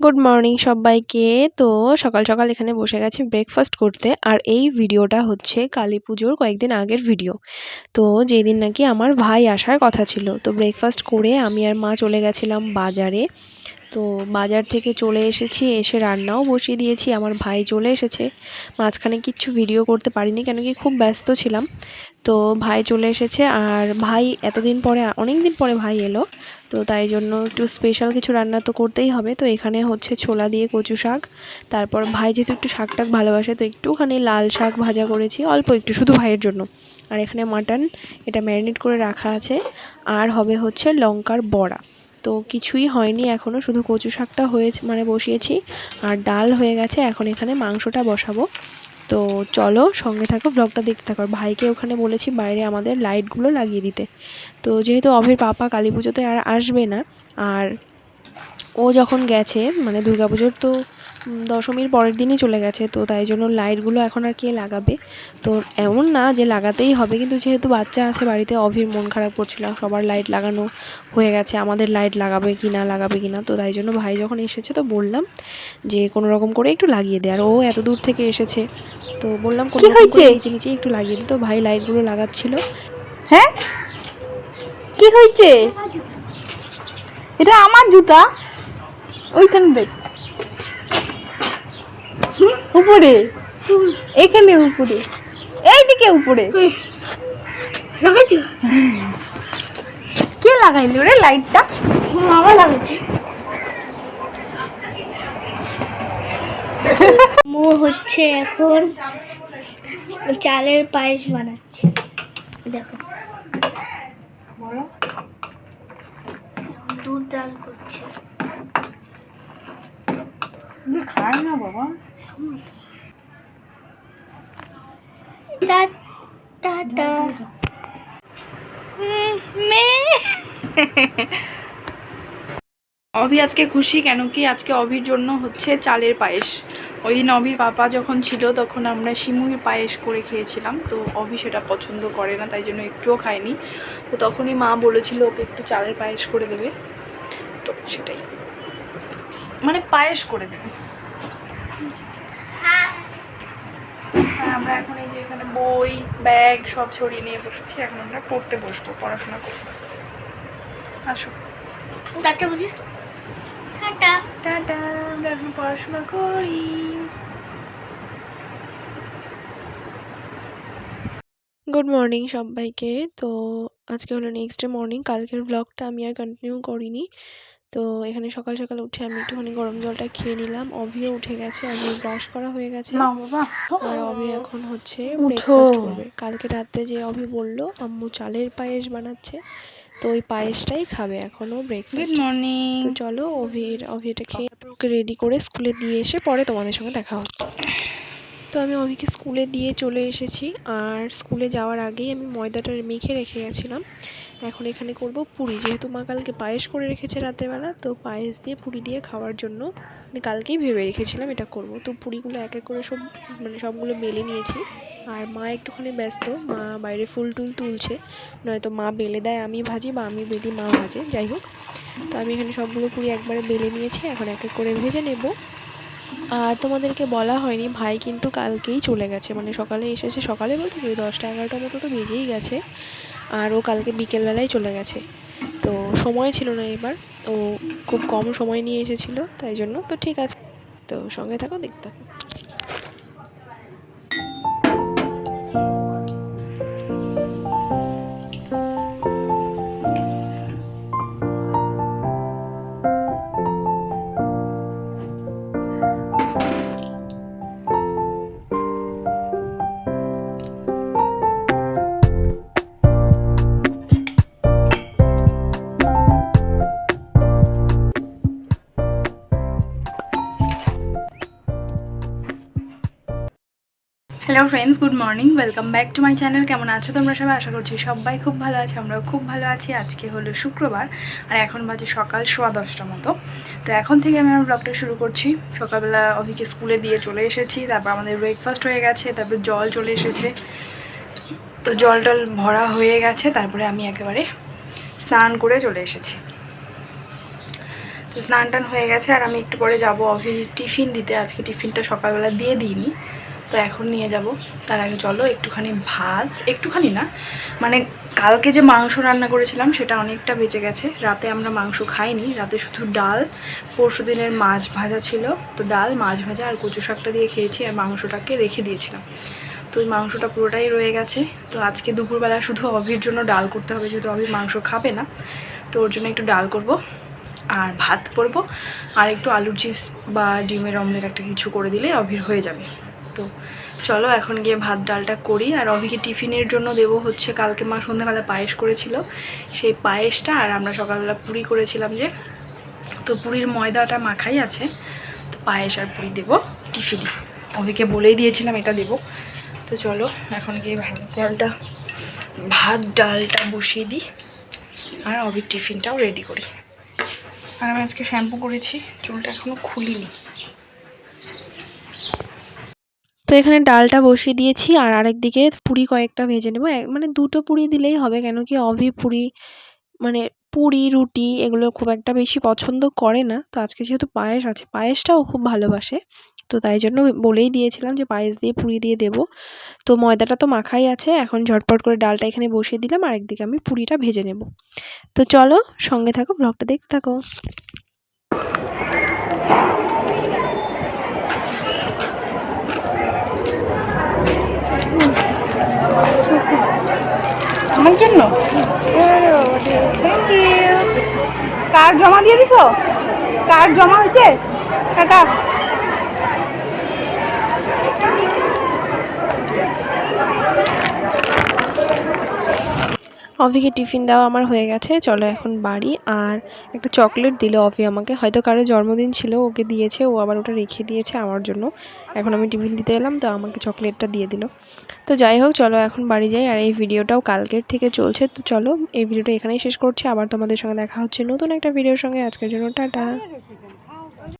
Good morning সবাইকে। তো সকাল সকাল এখানে বসে গেছে ব্রেকফাস্ট করতে। আর এই ভিডিওটা হচ্ছে কালী পুজোর কয়েকদিন আগের ভিডিও তো যেদিন নাকি আমার ভাই আসার কথা ছিল। তো ব্রেকফাস্ট করে আমি আর মা চলে গেছিলাম বাজারে। তো বাজার থেকে চলে এসেছি, এসে রান্নাও বসিয়ে দিয়েছি, আমার ভাই চলে এসেছে। মাঝখানে কিচ্ছু ভিডিও করতে পারিনি, কেন কি খুব ব্যস্ত ছিলাম। তো ভাই চলে এসেছে, আর ভাই এতদিন পরে অনেক দিন পরে ভাই এলো, তো তাই জন্য একটু স্পেশাল কিছু রান্না তো করতেই হবে। তো এখানে হচ্ছে ছোলা দিয়ে কচু শাক, তারপর ভাই যেহেতু একটু শাক টাক ভালোবাসে, তো একটুখানি লাল শাক ভাজা করেছি, অল্প একটু শুধু ভাইয়ের জন্য। আর এখানে মাটন, এটা ম্যারিনেট করে রাখা আছে, আর হবে হচ্ছে লঙ্কার বড়া। তো কিছুই হয়নি এখনও শুধু কচু শাকটা হয়েছে মানে বসিয়েছি। আর ডাল হয়ে গেছে, এখন এখানে মাংসটা বসাবো। তো চলো সঙ্গে থাকো ব্লগটা দেখতে থাকো। ভাইকে ওখানে বলেছি বাইরে আমাদের লাইটগুলো লাগিয়ে দিতে। তো যেহেতু অভির পাপা কালী পুজোতে আর আসবে না, আর ও যখন গেছে মানে দুর্গাপুজোর তো দশমীর পরের দিনই চলে গেছে তো তাই জন্য লাইটগুলো এখন আর কে লাগাবে? তো এমন না যে লাগাতেই হবে কিন্তু যেহেতু বাচ্চা আছে বাড়িতে অভির মন খারাপ করছিল সবার লাইট লাগানো হয়ে গেছে আমাদের লাইট লাগাবে কি না লাগাবে কি না তো তাই জন্য ভাই যখন এসেছে তো বললাম যে কোনো রকম করে একটু লাগিয়ে দে আর ও এত দূর থেকে এসেছে তো বললাম কোনো কি রকম করে নিচে নিচে একটু লাগিয়ে দে তো ভাই লাইটগুলো লাগাচ্ছিল। হ্যাঁ? কি হয়েছে? এটা আমার জুতা। ওইখানে দেখ। উপরে। এখানে উপরে। এইদিকে উপরে। কে লাগাইলো রে লাইটটা? মামা লাগাচ্ছে মো হচ্ছে এখন চালের পায়েস বানাচ্ছে। দেখো। দুধ ডাল করছে। খায় না বাবা টাটা অভি আজকে খুশি কেন কি? আজকে অভির জন্য হচ্ছে চালের পায়েস। ওই দিন অভির পাপা যখন ছিল তখন আমরা শিমুই পায়েস করে খেয়েছিলাম। তো অভি সেটা পছন্দ করে না তাই জন্য একটুও খায়নি। তো তখনই মা বলেছিল ওকে একটু চালের পায়েস করে দেবে। তো সেটাই। মানে পায়েস করে দেবে। আর আমরা এখন এই যে এখানে বই ব্যাগ সব ছড়িয়ে নিয়ে বসেছি এখন আমরা পড়তে বসবো পড়াশোনা করব। আসো। টাটা বলি? টাটা। টাটা আমরা এখন পড়াশোনা করি। গুড মর্নিং সবাইকে। তো আজকে হলো নেক্সট ডে মর্নিং কালকের ব্লগটা আমি আর কন্টিনিউ করিনি। তো এখানে সকাল সকাল উঠে আমি একটুখানি গরম জলটা খেয়ে নিলাম। অভিও উঠে গেছে অভি ব্রাশ করা হয়ে গেছে। আর অভি এখন হচ্ছে ব্রেকফাস্ট করবে। কালকে রাতে যে অভি বলল আম্মু চালের পায়েস বানাচ্ছে তো ওই পায়েসটাই খাবে এখনও ব্রেকফাস্ট মর্নিং চলো অভির অভি এটা খেয়ে ওকে রেডি করে স্কুলে দিয়ে এসে পরে তোমাদের সঙ্গে দেখা হচ্ছে। তো আমি অভিকে স্কুলে দিয়ে চলে এসেছি আর স্কুলে যাওয়ার আগেই আমি ময়দাটা মেখে রেখে গেছিলাম। এখন এখানে করব পুরি। যেহেতু মা কালকে পায়েস করে রেখেছে রাতেরবেলা, তো পায়েস দিয়ে পুরি দিয়ে খাওয়ার জন্য মানে কালকেই ভেবে রেখেছিলাম এটা করব। তো পুরিগুলো এক এক করে সব মানে সবগুলো বেলে নিয়েছি। আর মা একটুখানি ব্যস্ত, মা বাইরে ফুল টুল তুলছে, নয়তো মা বেলে দেয়, আমি ভাজি বা আমি বেলি, মা ভাজে, যাই হোক। তো আমি এখানে সবগুলো পুরি একবারে বেলে নিয়েছি, এখন এক এক করে ভেজে নেব। আর তোমাদেরকে বলা হয়নি, ভাই কিন্তু কালকেই চলে গেছে। মানে সকালে এসেছে, সকালে বলতে কি দশটা এগারোটার মতো তো বেজেই গেছে। আর ও কালকে বিকেলবেলায় চলে গেছে। তো সময় ছিল না এবার। ও খুব কম সময় নিয়ে এসেছিল, তাই জন্য। তো ঠিক আছে। তো সঙ্গে থাকো, দেখতে hello friends good morning welcome back to my channel কেমন আছো তোমরা সবাই? আশা করছি সবাই খুব ভালো আছে, আমরাও খুব ভালো আছি। আজকে হলো শুক্রবার আর এখন বাজে সকাল সোয়া দশটা মতো। তো এখন থেকে আমি আমার ব্লগটা শুরু করছি। সকালবেলা অভিকে স্কুলে দিয়ে চলে এসেছি, তারপর আমাদের ব্রেকফাস্ট হয়ে গেছে, তারপর জল চলে এসেছে। তো জল টল ভরা হয়ে গেছে, তারপরে আমি একেবারে স্নান করে চলে এসেছি। তো স্নান টান হয়ে গেছে আর আমি একটু পরে যাব অভি টিফিন দিতে। আজকে টিফিনটা সকালবেলা দিয়ে দিইনি। তো এখন নিয়ে যাব। তার আগে চলো একটুখানি ভাত। একটুখানি না মানে কালকে যে মাংস রান্না করেছিলাম সেটা অনেকটা বেঁচে গেছে। রাতে আমরা মাংস খাইনি, রাতে শুধু ডাল। পরশু দিনের মাছ ভাজা ছিল, তো ডাল, মাছ ভাজা আর কচু শাকটা দিয়ে খেয়েছি আর মাংসটাকে রেখে দিয়েছিলাম। তো ওই মাংসটা পুরোটাই রয়ে গেছে। তো আজকে দুপুরবেলা শুধু অভির জন্য ডাল করতে হবে, যেহেতু অভি মাংস খাবে না। তো ওর জন্য একটু ডাল করব আর ভাত করব। আর একটু আলুর চিপস বা ডিমের অমলেট একটা কিছু করে দিলে অভির হয়ে যাবে। তো চলো এখন গিয়ে ভাত, ডালটা করি। আর অভিকে টিফিনের জন্য দেবো হচ্ছে, কালকে মা সন্ধ্যাবেলা পায়েস করেছিল। সেই পায়েসটা আর আমরা সকালবেলা পুরি করেছিলাম যে, তো পুরীর ময়দাটা মাখাই আছে। তো পায়েস আর পুরি দেবো টিফিনে। অভিকে বলেই দিয়েছিলাম, এটা দেবো। তো চলো এখন গিয়ে ভাত, ডালটা ভাত, ডালটা বসিয়ে দিই। আর অভির টিফিনটাও রেডি করি। আর আমি আজকে শ্যাম্পু করেছি, চুলটা এখনও খুলিনি। তো এখানে ডালটা বসিয়ে দিয়েছি আর আরেক দিকে পুরি কয়েকটা ভেজে নেব। মানে দুটো পুরি দিলেই হবে কেন কি অভি পুরি মানে পুরি, রুটি এগুলো খুব একটা বেশি পছন্দ করে না। তো আজকে যেহেতু পায়েস আছে, পায়েসটাও খুব ভালোবাসে। তো তাই জন্য বলেই দিয়েছিলাম যে পায়েস দিয়ে পুরি দিয়ে দেবো। তো ময়দাটা তো মাখাই আছে, এখন ঝটপট করে ডালটা এখানে বসিয়ে দিলাম আর একদিকে আমি পুরিটা ভেজে নেব। তো চলো সঙ্গে থাকো ব্লগটা দেখতে থাকো আমার জন্য থ্যাংক ইউ কার্ড জমা দিয়ে দিছো? কার্ড জমা হয়েছে? টাকা অভিকে টিফিন দেওয়া আমার হয়ে গেছে, চলো এখন বাড়ি। আর একটা চকলেট দিল অভি আমাকে। হয়তো কারও জন্মদিন ছিল, ওকে দিয়েছে, ও আবার ওটা রেখে দিয়েছে আমার জন্য। এখন আমি টিফিন দিতে এলাম, তো আমাকে চকলেটটা দিয়ে দিল। তো যাই হোক, চলো এখন বাড়ি যাই। আর এই ভিডিওটাও কালকের থেকে চলছে, তো চলো এই ভিডিওটা এখানেই শেষ করছি। আবার তোমাদের সঙ্গে দেখা হচ্ছে নতুন একটা ভিডিওর সঙ্গে। আজকের জন্য টাটা।